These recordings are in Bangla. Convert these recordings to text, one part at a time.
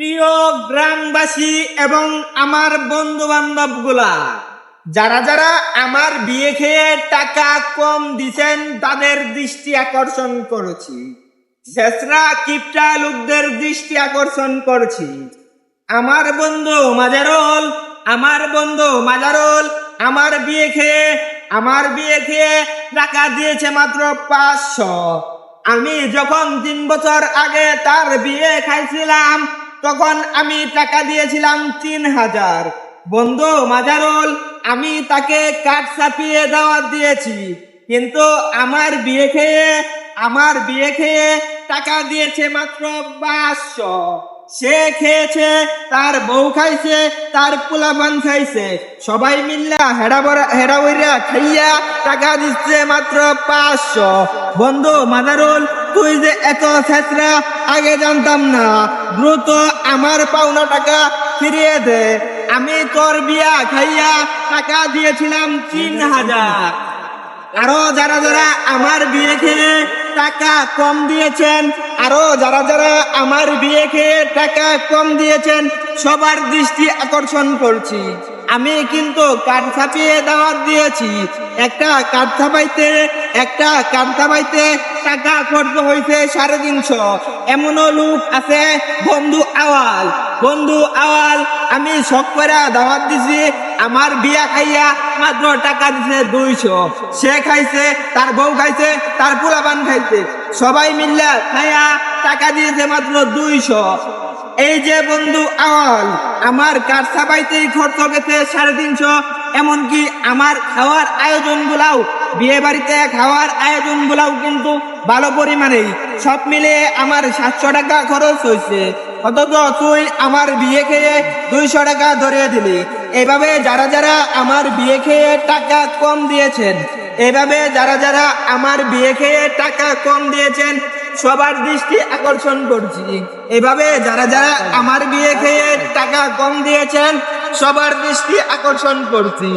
প্রিয় গ্রামবাসী এবং আমার বন্ধু বান্ধবগুলা, যারা যারা আমার বিয়ে খেয়ে টাকা কম দিছেন, তাদের দৃষ্টি আকর্ষণ করেছি। শেষরা কিপটা লোকদের দৃষ্টি আকর্ষণ করছি। আমার বন্ধু মাজারুল, আমার বন্ধু মাজারুল, আমার বিয়ে খেয়ে, আমার বিয়ে খেয়ে টাকা দিয়েছে মাত্র পাঁচশো। আমি যখন তিন বছর আগে তার বিয়ে খাইছিলাম তখন আমি টাকা দিয়েছিলাম তিন হাজার। বন্ধু মাজারুল, আমি তাকে কাঠ ছাপিয়ে দাওয়াত দিয়েছি। কিন্তু আমার বিয়ে খেয়ে, আমার বিয়ে খেয়ে টাকা দিয়েছে মাত্র পাঁচশো। সে খেয়েছে, তার বউ খাইছে, তার পোলাপান খাইছে। সবাই মিল্লা হেডা বইরা খাইয়া টাকা দিচ্ছে মাত্র পাঁচশো। বন্ধু মাদারুল তুই যে এত ছেত্রা আগে জানতাম না। দ্রুত আমার পাওনা টাকা ফিরিয়ে দে। আমি তোর বিয়া খাইয়া টাকা দিয়েছিলাম তিন হাজার। আরও যারা যারা আমার বিয়ে খেয়ে টাকা কম দিয়েছেন, আরও যারা যারা আমার বিয়ে খেয়ে টাকা কম দিয়েছেন, সবার দৃষ্টি আকর্ষণ করছি। আমি কিন্তু কাঠ ছাপিয়ে দাওয়াত দিয়েছি। একটা কাঠ ছাপাইতে, একটা কাঠ ছাপাইতে টাকা খরচ হয়েছে সাড়ে তিনশো। এমনও লোক আছে বন্ধু আওয়াল। বন্ধু আওয়াল, আমি শখ করে দাওয়াত দিছি, আমার বিয়া খাইয়া মাত্র টাকা দিছে দুইশো। সে খাইছে, তার বউ খাইছে, তার পোলাপান খাইছে। সবাই মিল্লা খাইয়া টাকা দিয়েছে মাত্র দুইশো। এই যে বন্ধু আওয়াল, আমার কাঠ ছাপাইতেই খরচ গেছে সাড়ে তিনশো, এমনকি আমার খাওয়ার আয়োজন গুলাও বিয়ে বাড়িতে খাওয়ার আয়োজন গুলাও কিন্তু ভালো পরিমাণেই। সব মিলে আমার সাতশো টাকা খরচ হয়েছে। অথচ তুই আমার বিয়ে খেয়ে দুইশো টাকা ধরিয়ে দিলি। এভাবে যারা যারা আমার বিয়ে খেয়ে টাকা কম দিয়েছেন, এভাবে যারা যারা আমার বিয়ে খেয়ে টাকা কম দিয়েছেন, সবার দৃষ্টি আকর্ষণ করছি। এভাবে যারা যারা আমার বিয়ে খেয়ে টাকা কম দিয়েছেন, সবার দৃষ্টি আকর্ষণ করছি।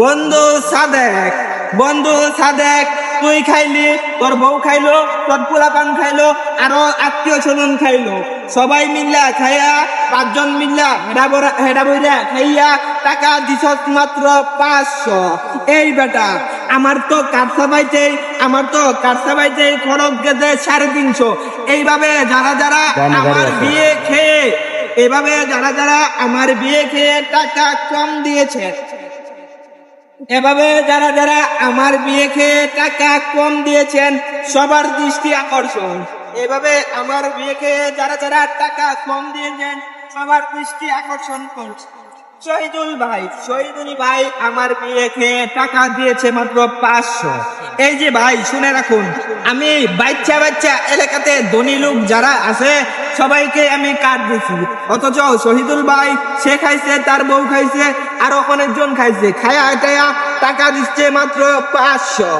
বন্ধু সাদেক বন্ধু সাদেক তুই খাইলি তোর বউ খাইলো তোর পোলাপান খাইলো আরও আত্মীয় স্বজন খাইলো। সবাই মিল্লা খাইয়া পাঁচজন মিল্লা হেডা বইরা খাইয়া টাকা দিছ মাত্র পাঁচশো। এই বেটা আমার তো কাঠসা পাইতেই আমার তো কাঠসা পাইতেই খরচ গেছে সাড়ে তিনশো। এইভাবে যারা যারা আমার বিয়ে খেয়ে এভাবে যারা যারা আমার বিয়ে খেয়ে টাকা কম দিয়েছে। এভাবে যারা যারা আমার বিয়েকে টাকা কম দিয়েছেন, সবার দৃষ্টি আকর্ষণ। এভাবে আমার বিয়েকে যারা যারা টাকা কম দিয়েছেন, সবার দৃষ্টি আকর্ষণ করছে। শহীদুল ভাই শহীদুল ভাই আমার বিয়ে খেয়ে টাকা দিয়েছে মাত্র পাঁচশো। এই যে ভাই, শুনে রাখুন, আমি বাচ্চা বাচ্চা এলাকাতে ধনী লোক যারা আছে, সবাইকে আমি কার্ড দিছি। অথচ শহীদুল ভাই, সে খাইছে, তার বউ খাইছে আরও অনেকজন খাইছে। খায়া টায়া টাকা দিচ্ছে মাত্র পাঁচশো।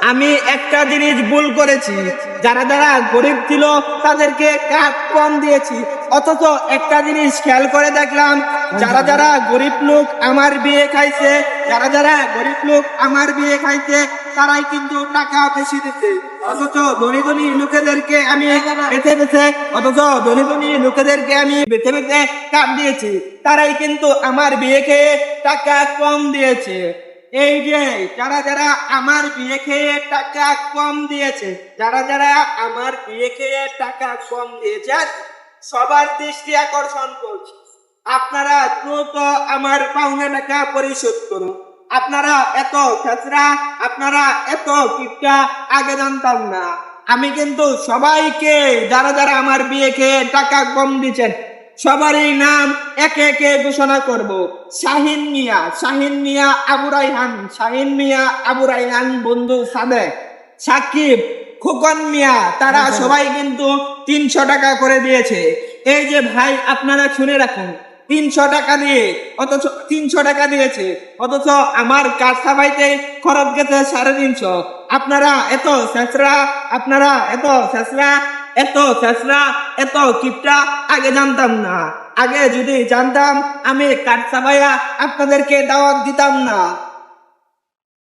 আমি একটা জিনিস ভুল করেছি। যারা যারা গরিব ছিল, তাদেরকে কাজ কম দিয়েছি। অথচ একটা জিনিস খেয়াল করে দেখলাম, যারা যারা গরিব লোক আমার বিয়ে খাইছে, যারা যারা গরিব লোক আমার বিয়ে খাইছে তারাই কিন্তু টাকা বেশি দিচ্ছে। অথচ ধনী ধনী লোকেদেরকে আমি বেছে বেছে অথচ ধনী ধনী লোকেদেরকে আমি বেছে বেছে কাপ দিয়েছি। তারাই কিন্তু আমার বিয়ে খেয়ে টাকা কম দিয়েছে। এই যে যারা যারা আমার বিয়ে খেয়ে টাকা কম দিয়েছে, যারা যারা আমার বিয়ে খেয়ে টাকা কম দিয়েছে সবার দৃষ্টি আকর্ষণ করছে। আপনারা দ্রুত আমার পাওনা টাকা পরিশোধ করুন। আপনারা এত খেচরা আপনারা এত কিপটা আগে জানতাম না। আমি কিন্তু সবাইকে যারা যারা আমার বিয়ে খেয়ে টাকা কম দিচ্ছেন সবারই নাম একে একে ঘোষণা করব। শাহিন মিয়া শাহিন মিয়া আবু রাইহান শাহিন মিয়া আবু রাইহান বন্ধু সাদে সাকিব খোকন মিয়া তারা সবাই কিন্তু তিনশো টাকা করে দিয়েছে। এই যে ভাই আপনারা শুনে রাখুন তিনশো টাকা দিয়ে, অথচ তিনশো টাকা দিয়েছে, অথচ আমার কাজ সাবাইতে খরচ গেছে সাড়ে তিনশো। আপনারা এত শেষরা আপনারা এত শেষরা এত শেষরা এত কিপটা, আগে জানতাম না। আগে যদি জানতাম, আমি কাঠ সাবাইয়া আপনাদেরকে দাওয়াত দিতাম না।